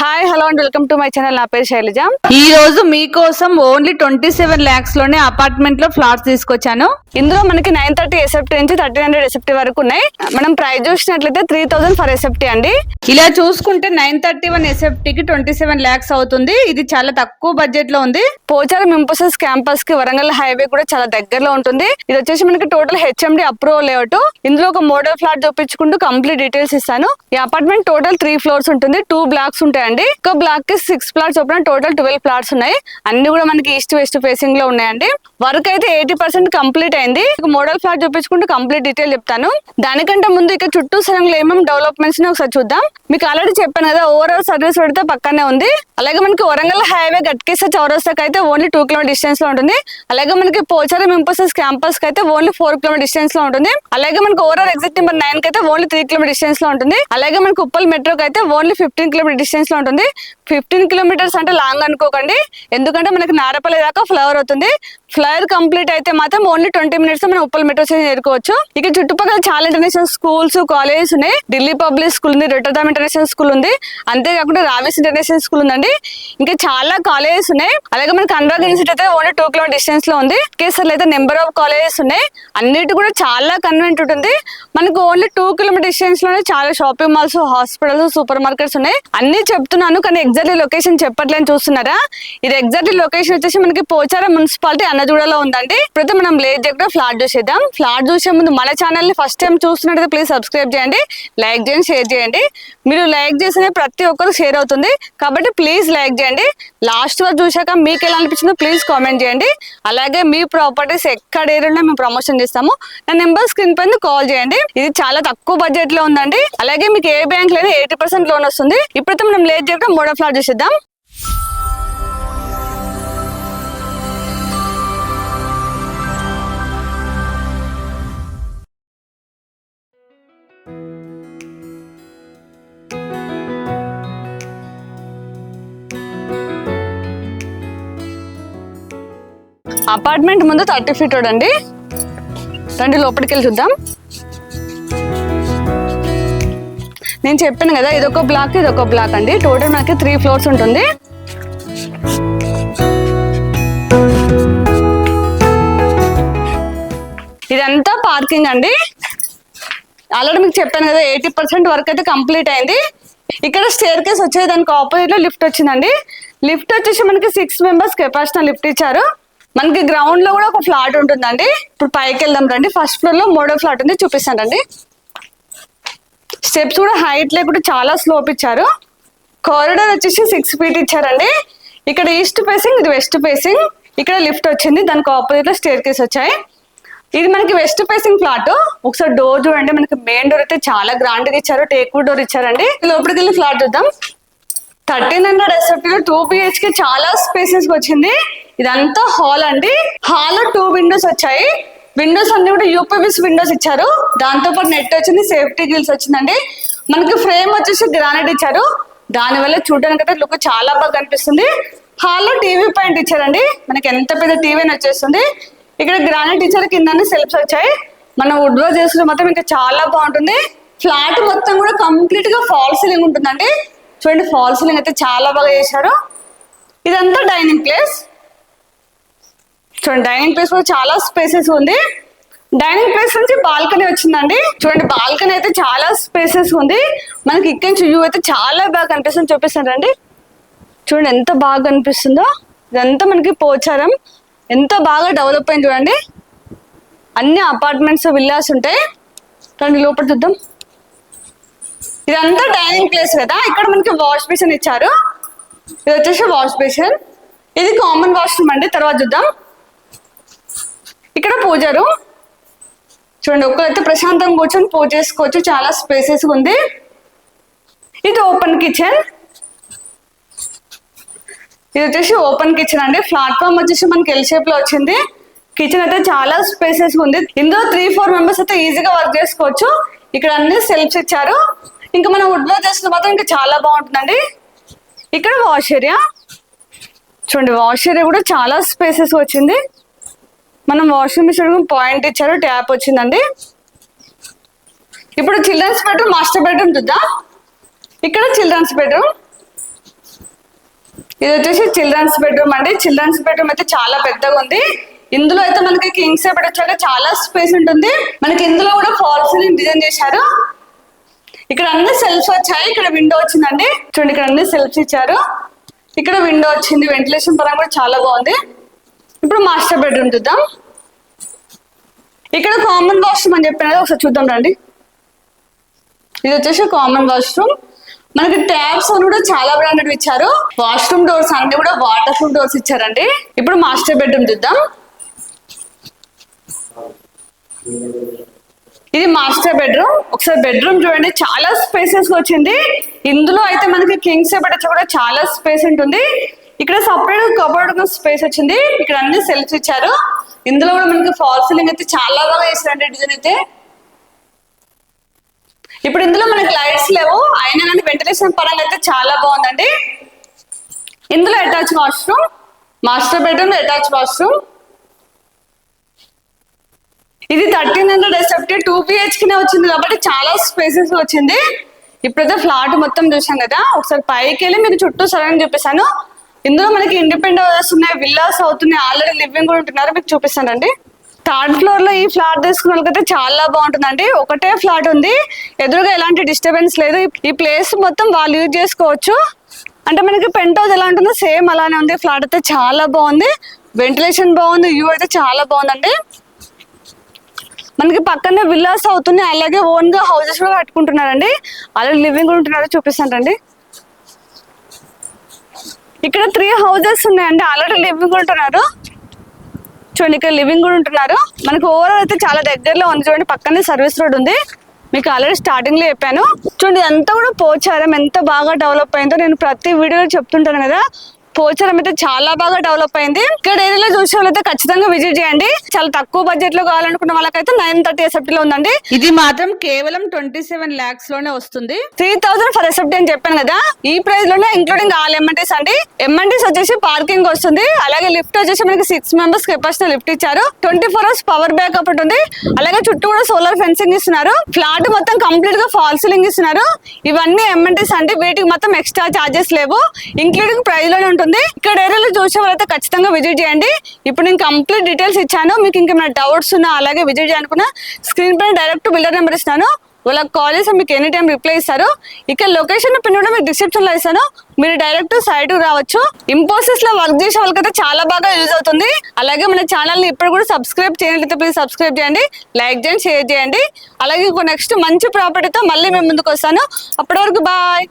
Hi hello and welcome to my channel నా పేరు శైలజ. ఈ రోజు మీకోసం ఓన్లీ ట్వంటీ సెవెన్ లాక్స్లోనే అపార్ట్మెంట్లో ఫ్లాట్స్ తీసుకొచ్చాను. ఇందులో మనకి నైన్ థర్టీ ఎసెప్టీ నుంచి థర్టీన్ హండ్రెడ్ ఎసెప్టీ వరకు ఉన్నాయి. మనం ప్రైస్ చూసినట్లయితే త్రీ థౌసండ్ ఫర్ ఎసెప్టీ అండి. ఇలా చూసుకుంటే నైన్ థర్టీ వన్ ఎస్ఎఫ్టీ కి ట్వంటీ సెవెన్ లాక్స్ అవుతుంది. ఇది చాలా తక్కువ బడ్జెట్లో ఉంది. పోచారం ఇంపోసిస్ క్యాంపస్కి వరంగల్ హైవే కూడా చాలా దగ్గరలో ఉంటుంది. ఇది వచ్చేసి మనకి టోటల్ హెచ్ఎండి అప్రూవల్ లేఅవుట్ ఇందులో ఒక మోడల్ ఫ్లాట్ చూపించుకుంటూ కంప్లీట్ డీటెయిల్స్ ఇస్తాను. ఈ అపార్ట్మెంట్ టోటల్ త్రీ ఫ్లోర్స్ ఉంటుంది. టూ బ్లాక్స్ అండి ఒక బ్లాక్కి సిక్స్ ఫ్లాట్స్ చొప్పున టోటల్ ట్వెల్వ్ ఫ్లాట్స్ ఉన్నాయి. అన్ని కూడా మనకి ఈస్ట్ వెస్ట్ ఫేసింగ్లో ఉన్నాయండి. వర్క్ అయితే ఎయిటీ పర్సెంట్ కంప్లీట్ అయింది. మోడల్ ఫ్లాట్ చూపించుకుంటూ కంప్లీట్ డీటెయిల్ చెప్తాను. దానికంటే ముందు ఇక చుట్టూ సరంలో ఏమేమి డెవలప్మెంట్స్ ఒకసారి చూద్దాం. మీకు ఆల్రెడీ చెప్పాను కదా ఓవరాల్ సర్వీస్ పెడితే పక్కనే ఉంది. అలాగే మనకి వరంగల్ హైవే గట్కేసే చౌరస్తాకి అయితే ఓన్లీ టూ కిలోమీటర్ డిస్టెన్స్లో ఉంటుంది. అలాగే మనకి పోచారం ఇంపోసిస్ క్యాంపస్కి అయితే ఓన్లీ ఫోర్ కిలోమీటర్ డిస్టెన్స్లో ఉంటుంది. అలాగే మనకి ఓవరాల్ ఎగ్జిట్ నెంబర్ నైన్కి అయితే ఓన్లీ త్రీ కిలోమీటర్ డిస్టెన్స్లో ఉంటుంది. అలాగే మనకి ఉప్పల్ మెట్రోకి అయితే ఓన్లీ ఫిఫ్టీన్ కిలోమీటర్ డిస్టెన్స్లో ఉంటుంది. ఫిఫ్టీన్ కిలోమీటర్స్ అంటే లాంగ్ అనుకోకండి. ఎందుకంటే మనకి నారపల్లి దాకా ఫ్లవర్ అవుతుంది. ఫ్లైర్ కంప్లీట్ అయితే మాత్రం ఓన్లీ ట్వంటీ మినిట్స్ మనం ఉప్పల్ మెట్రో స్టేషన్ చేరుకోవచ్చు. ఇక చుట్టుపక్కల చాలా ఇంటర్నేషనల్ స్కూల్స్ కాలేజెస్ ఉన్నాయి. ఢిల్లీ పబ్లిక్ స్కూల్ ఉంది రొట్టర్దామ్ ఇంటర్నేషనల్ స్కూల్ ఉంది. అంతేకాకుండా రావేస్ ఇంటర్నేషనల్ స్కూల్ ఉందండి. ఇంకా చాలా కాలేజెస్ ఉన్నాయి. అలాగే మనకి అనురాగ్ యూనివర్సిటీ అయితే ఓన్లీ టూ కిలోమీటర్ డిస్టెన్స్లో ఉంది. కేసర్లో అయితే నెంబర్ ఆఫ్ కాలేజెస్ ఉన్నాయి. అన్నిటి కూడా చాలా కన్వెంట్ ఉంటుంది. మనకు ఓన్లీ టూ కిలోమీటర్ డిస్టెన్స్లోనే చాలా shopping malls hospitals super markets ఉన్నాయి. అన్ని చెప్తున్నాను కానీ ఎగ్జాక్ట్లీ లొకేషన్ చెప్పట్లేని చూస్తున్నారా? ఇది ఎగ్జాక్ట్లీ లొకేషన్ వచ్చేసి మనకి పోచారం మున్సిపాలిటీ అన్నదూడలో ఉందండి. ఇప్పుడైతే మనం లేట్ చేయకుండా ఫ్లాట్ చూసేద్దాం. ఫ్లాట్ చూసే ముందు మన ఛానల్ని ఫస్ట్ టైం చూస్తున్నట్టయితే ప్లీజ్ సబ్స్క్రైబ్ చేయండి. లైక్ చేయండి షేర్ చేయండి. మీరు లైక్ చేసిన ప్రతి ఒక్కరు షేర్ అవుతుంది. కాబట్టి ప్లీజ్ లైక్ చేయండి. లాస్ట్ వరకు చూశాక మీకు ఎలా అనిపించిందో ప్లీజ్ కామెంట్ చేయండి. అలాగే మీ ప్రాపర్టీస్ ఎక్కడ ఏరియాలో మేము ప్రమోషన్ చేస్తాము. నా నెంబర్ స్క్రీన్ పైన కాల్ చేయండి. ఇది చాలా తక్కువ బడ్జెట్లో ఉందండి. అలాగే మీకు ఏ బ్యాంక్లో ఎయిటీ పర్సెంట్ లోన్ వస్తుంది. ఇప్పుడైతే మనం లేట్ చేయకుండా మోడల్ ఫ్లాట్ చూసేద్దాం. అపార్ట్మెంట్ ముందు థర్టీ ఫీట్ అండి. రండి లోపలికి వెళ్ళి చూద్దాం. నేను చెప్పాను కదా ఇదొక బ్లాక్ ఇదొక బ్లాక్ అండి. టోటల్ మనకి త్రీ ఫ్లోర్స్ ఉంటుంది. ఇదంతా పార్కింగ్ అండి. ఆల్రెడీ మీకు చెప్పాను కదా ఎయిటీ పర్సెంట్ వర్క్ అయితే కంప్లీట్ అయింది. ఇక్కడ స్టేర్ కేస్ వచ్చేది దానికి ఆపోజిట్లో లిఫ్ట్ వచ్చిందండి. లిఫ్ట్ వచ్చేసి మనకి సిక్స్ మెంబర్స్ కెపాసిటీ లిఫ్ట్ ఇచ్చారు. మనకి గ్రౌండ్లో కూడా ఒక ఫ్లాట్ ఉంటుందండి. ఇప్పుడు పైకి వెళ్దాం రండి. ఫస్ట్ ఫ్లోర్లో మూడో ఫ్లాట్ ఉంది చూపిస్తాను రండి. స్టెప్స్ కూడా హైట్ లేకుండా చాలా స్లోప్ ఇచ్చారు. కారిడార్ వచ్చేసి సిక్స్ ఫీట్ ఇచ్చారండి. ఇక్కడ ఈస్ట్ ఫేసింగ్ ఇది వెస్ట్ ఫేసింగ్ ఇక్కడ లిఫ్ట్ వచ్చింది దానికి ఆపోజిట్లో స్టేర్ కేస్ వచ్చాయి. ఇది మనకి వెస్ట్ ఫేసింగ్ ఫ్లాట్ ఒకసారి డోర్ చూడండి మనకి మెయిన్ డోర్ అయితే చాలా గ్రాండ్గా ఇచ్చారు. టేక్ డోర్ ఇచ్చారండి. లోపలికి వెళ్ళి ఫ్లాట్ చూద్దాం. థర్టీన్ హండ్రెడ్ ఎస్ఎఫ్టీ లో టూ బిహెచ్కే చాలా స్పేసెస్ వచ్చింది. ఇదంతా హాల్ అండి. హాల్లో టూ విండోస్ వచ్చాయి. విండోస్ అన్ని కూడా యూపీబీస్ విండోస్ ఇచ్చారు. దాంతో పాటు నెట్ వచ్చింది సేఫ్టీ గ్రిల్స్ వచ్చిందండి. మనకి ఫ్రేమ్ వచ్చేసి గ్రానైట్ ఇచ్చారు. దాని వల్ల చూడడానికి అయితే లుక్ చాలా బాగా కనిపిస్తుంది. హాల్లో టీవీ పాయింట్ ఇచ్చారండి. మనకి ఎంత పెద్ద టీవీ అని వచ్చేస్తుంది. ఇక్కడ గ్రానైట్ ఇచ్చారు కింద సెల్ఫ్స్ వచ్చాయి. మనం వుడ్ వర్క్ చేసిన మాత్రం ఇంకా చాలా బాగుంటుంది. ఫ్లాట్ మొత్తం కూడా కంప్లీట్గా ఫాల్ సీలింగ్ ఉంటుందండి. చూడండి ఫాల్ సీలింగ్ అయితే చాలా బాగా చేశారు. ఇదంతా డైనింగ్ ప్లేస్ చూడండి డైనింగ్ ప్లేస్ కూడా చాలా స్పేసెస్ ఉంది. డైనింగ్ ప్లేస్ నుంచి బాల్కనీ వచ్చిందండి. చూడండి బాల్కనీ అయితే చాలా స్పేసెస్ ఉంది. మనకి ఇక్కడి నుంచి వ్యూ అయితే చాలా బాగా కనిపిస్తుంది చూపిస్తాను రండి. చూడండి ఎంత బాగా కనిపిస్తుందో. ఇదంతా మనకి పోచారం. ఎంత బాగా డెవలప్ అయింది చూడండి. అన్ని అపార్ట్మెంట్స్ విల్లాస్ ఉంటాయి. రండి లోపల చూద్దాం. ఇదంతా డైనింగ్ ప్లేస్ కదా. ఇక్కడ మనకి వాష్ బేసిన్ ఇచ్చారు. ఇది వచ్చేసి వాష్ బేసిన్ ఇది కామన్ వాష్రూమ్ అండి. తర్వాత చూద్దాం. ఇక్కడ పూజారు. చూడండి ఒక్కరైతే ప్రశాంతంగా కూర్చొని పూజ చేసుకోవచ్చు. చాలా స్పేసెస్ ఉంది. ఇది ఓపెన్ కిచెన్ ఇది వచ్చేసి ఓపెన్ కిచెన్ అండి. ప్లాట్ఫామ్ వచ్చేసి మనకి ఎల్ షేప్లో వచ్చింది. కిచెన్ అయితే చాలా స్పేసెస్ ఉంది. ఇందులో త్రీ ఫోర్ మెంబర్స్ అయితే ఈజీగా వర్క్ చేసుకోవచ్చు. ఇక్కడ అన్ని సెల్ఫ్స్ ఇచ్చారు. ఇంకా మనం వుడ్లో చేసిన మాత్రం ఇంకా చాలా బాగుంటుందండి. ఇక్కడ వాష్ ఏరియా చూడండి వాష్ ఏరియా కూడా చాలా స్పేసెస్ వచ్చింది. మనం వాషింగ్ మిషన్ పాయింట్ ఇచ్చారు ట్యాప్ వచ్చిందండి. ఇప్పుడు చిల్డ్రన్స్ బెడ్రూమ్ మాస్టర్ బెడ్రూమ్ చూద్దాం. ఇక్కడ చిల్డ్రన్స్ బెడ్రూమ్ ఇది వచ్చేసి చిల్డ్రన్స్ బెడ్రూమ్ అండి. చిల్డ్రన్స్ బెడ్రూమ్ అయితే చాలా పెద్దగా ఉంది. ఇందులో అయితే మనకి కింగ్స్ సేపర్ చాలా స్పేస్ ఉంటుంది. మనకి ఇందులో కూడా ఫాల్ సీలింగ్ డిజైన్ చేశారు. ఇక్కడ అన్ని సెల్ఫ్స్ వచ్చాయి. ఇక్కడ విండో వచ్చిందండి. చూడండి ఇక్కడ అన్ని సెల్ఫ్స్ ఇచ్చారు. ఇక్కడ విండో వచ్చింది. వెంటిలేషన్ పరంగా కూడా చాలా బాగుంది. ఇప్పుడు మాస్టర్ బెడ్రూమ్ చూద్దాం. ఇక్కడ కామన్ వాష్రూమ్ అని చెప్పిన ఒకసారి చూద్దాం రండి. ఇది వచ్చేసి కామన్ వాష్రూమ్. మనకి ట్యాబ్స్ అని కూడా చాలా బ్రాండెడ్ ఇచ్చారు. వాష్రూమ్ డోర్స్ అన్ని కూడా వాటర్ ప్రూఫ్ డోర్స్ ఇచ్చారండి. ఇప్పుడు మాస్టర్ బెడ్రూమ్ చూద్దాం. ఇది మాస్టర్ బెడ్రూమ్. ఒకసారి బెడ్రూమ్ చూడండి. చాలా స్పేసెస్ వచ్చింది. ఇందులో అయితే మనకి కింగ్స్ సేపట్ కూడా చాలా స్పేస్ ఉంటుంది. ఇక్కడ సపరేట్ కబోర్డ్ స్పేస్ వచ్చింది. ఇక్కడ అన్ని సెల్ఫ్ ఇచ్చారు. ఇందులో కూడా మనకి ఫాల్ సీలింగ్ అయితే చాలా బాగా వేసారండి డిజైన్ అయితే. ఇప్పుడు ఇందులో మనకి లైట్స్ లేవు. అయినా కానీ వెంటిలేషన్ పరంగా అయితే చాలా బాగుందండి. ఇందులో attach washroom master bedroom attach washroom ఇది థర్టీన్ హండ్రెడ్ ఎస్ఎఫ్టీ టూ కినే వచ్చింది కాబట్టి చాలా స్పేసెస్ వచ్చింది. ఇప్పుడైతే ఫ్లాట్ మొత్తం చూసాం కదా. ఒకసారి పైకి వెళ్ళి మీకు చుట్టూ సరైన చూపిస్తాను. ఇందులో మనకి ఇండిపెండెంట్ హౌసెస్ ఉన్నాయి విల్లాస్ అవుతున్నాయి ఆల్రెడీ లివింగ్ కూడా ఉంటున్నారు. మీకు చూపిస్తానండి. థర్డ్ ఫ్లోర్లో ఈ ఫ్లాట్ తీసుకున్న వాళ్ళకైతే చాలా బాగుంటుందండి. ఒకటే ఫ్లాట్ ఉంది. ఎదురుగా ఎలాంటి డిస్టర్బెన్స్ లేదు. ఈ ప్లేస్ మొత్తం వాళ్ళు యూజ్ చేసుకోవచ్చు. అంటే మనకి పెంట్ హౌస్ ఎలా ఉంటుందో సేమ్ అలానే ఉంది. ఫ్లాట్ అయితే చాలా బాగుంది. వెంటిలేషన్ బాగుంది. వ్యూ అయితే చాలా బాగుందండి. మనకి పక్కనే విల్లాస్ అవుతున్నాయి అలాగే ఓన్గా హౌసెస్ కూడా కట్టుకుంటున్నారండి. అలాగే లివింగ్ కూడా ఉంటున్నారో చూపిస్తానండి. ఇక్కడ త్రీ హౌసెస్ ఉన్నాయండి ఆల్రెడీ లివింగ్ ఉంటున్నారు. చూడండి ఇక్కడ లివింగ్ కూడా ఉంటున్నారు. మనకు ఓవరాల్ అయితే చాలా దగ్గరలో ఉంది. చూడండి పక్కనే సర్వీస్ రోడ్ ఉంది. మీకు ఆల్రెడీ స్టార్టింగ్లో చెప్పాను. చూడండి ఎంత కూడా పోచారం. ఎంత బాగా డెవలప్ అయిందో నేను ప్రతి వీడియోలో చెప్తుంటాను కదా. పోచారం అయితే చాలా బాగా డెవలప్ అయింది. ఇక్కడ ఏరియాలో చూసే వాళ్ళైతే ఖచ్చితంగా విజిట్ చేయండి. చాలా తక్కువ బడ్జెట్లో కావాలనుకున్న వాళ్ళకైతే నైన్ థర్టీ ఎస్ఎఫ్టీ లో ఉందండి. ఇది మాత్రం కేవలం ట్వంటీ సెవెన్ లాక్స్లోనే వస్తుంది. త్రీ థౌసండ్ ఫర్ ఎస్ఎఫ్టీ అని చెప్పాను కదా ఈ ప్రైస్లోనే ఇంక్లూడింగ్ ఆల్ ఎంఎన్టీస్ అండి. ఎంఎన్టీస్ వచ్చేసి పార్కింగ్ వస్తుంది. అలాగే లిఫ్ట్ వచ్చేసి మనకి సిక్స్ మెంబర్స్ కెపాసిటీ లిఫ్ట్ ఇచ్చారు. Twenty four hours power backup ఉంటుంది అలాగే చుట్టూ కూడా సోలార్ ఫెన్సింగ్ ఇస్తున్నారు. ఫ్లాట్ మొత్తం కంప్లీట్గా ఫాల్ సీలింగ్ ఇస్తున్నారు. ఇవన్నీ ఎంఎన్టీస్ అండి. వీటికి మొత్తం ఎక్స్ట్రా చార్జెస్ లేవు. ఇంక్లూడింగ్ ప్రైస్లోనే ఉంటుంది. ఇక్కడ ఏరియాలో చూసే వాళ్ళైతే ఖచ్చితంగా విజిట్ చేయండి. ఇప్పుడు నేను కంప్లీట్ డీటెయిల్స్ ఇచ్చాను. మీకు ఇంకేమైనా డౌట్స్ ఉన్నా అలాగే విజిట్ చేయాలనుకున్నా స్క్రీన్ పైన డైరెక్ట్ బిల్డర్ నెంబర్ ఇస్తాను. వాళ్ళకి కాల్ చేసి మీకు ఎనీ టైం రిప్లై ఇస్తారు. ఇక్కడ లొకేషన్ పిన్ కూడా మీకు డిస్క్రిప్షన్లో ఇస్తాను. మీరు డైరెక్ట్ సైట్ రావచ్చు. ఇంపోసిస్లో వర్క్ చేసే వాళ్ళకైతే చాలా బాగా యూజ్ అవుతుంది. అలాగే మన ఛానల్ని ఇప్పుడు కూడా సబ్స్క్రైబ్ చేయనట్లయితే ప్లీజ్ సబ్స్క్రైబ్ చేయండి. లైక్ చేయండి షేర్ చేయండి. అలాగే నెక్స్ట్ మంచి ప్రాపర్టీతో మళ్ళీ మేము ముందుకు వస్తాను. అప్పటి వరకు బాయ్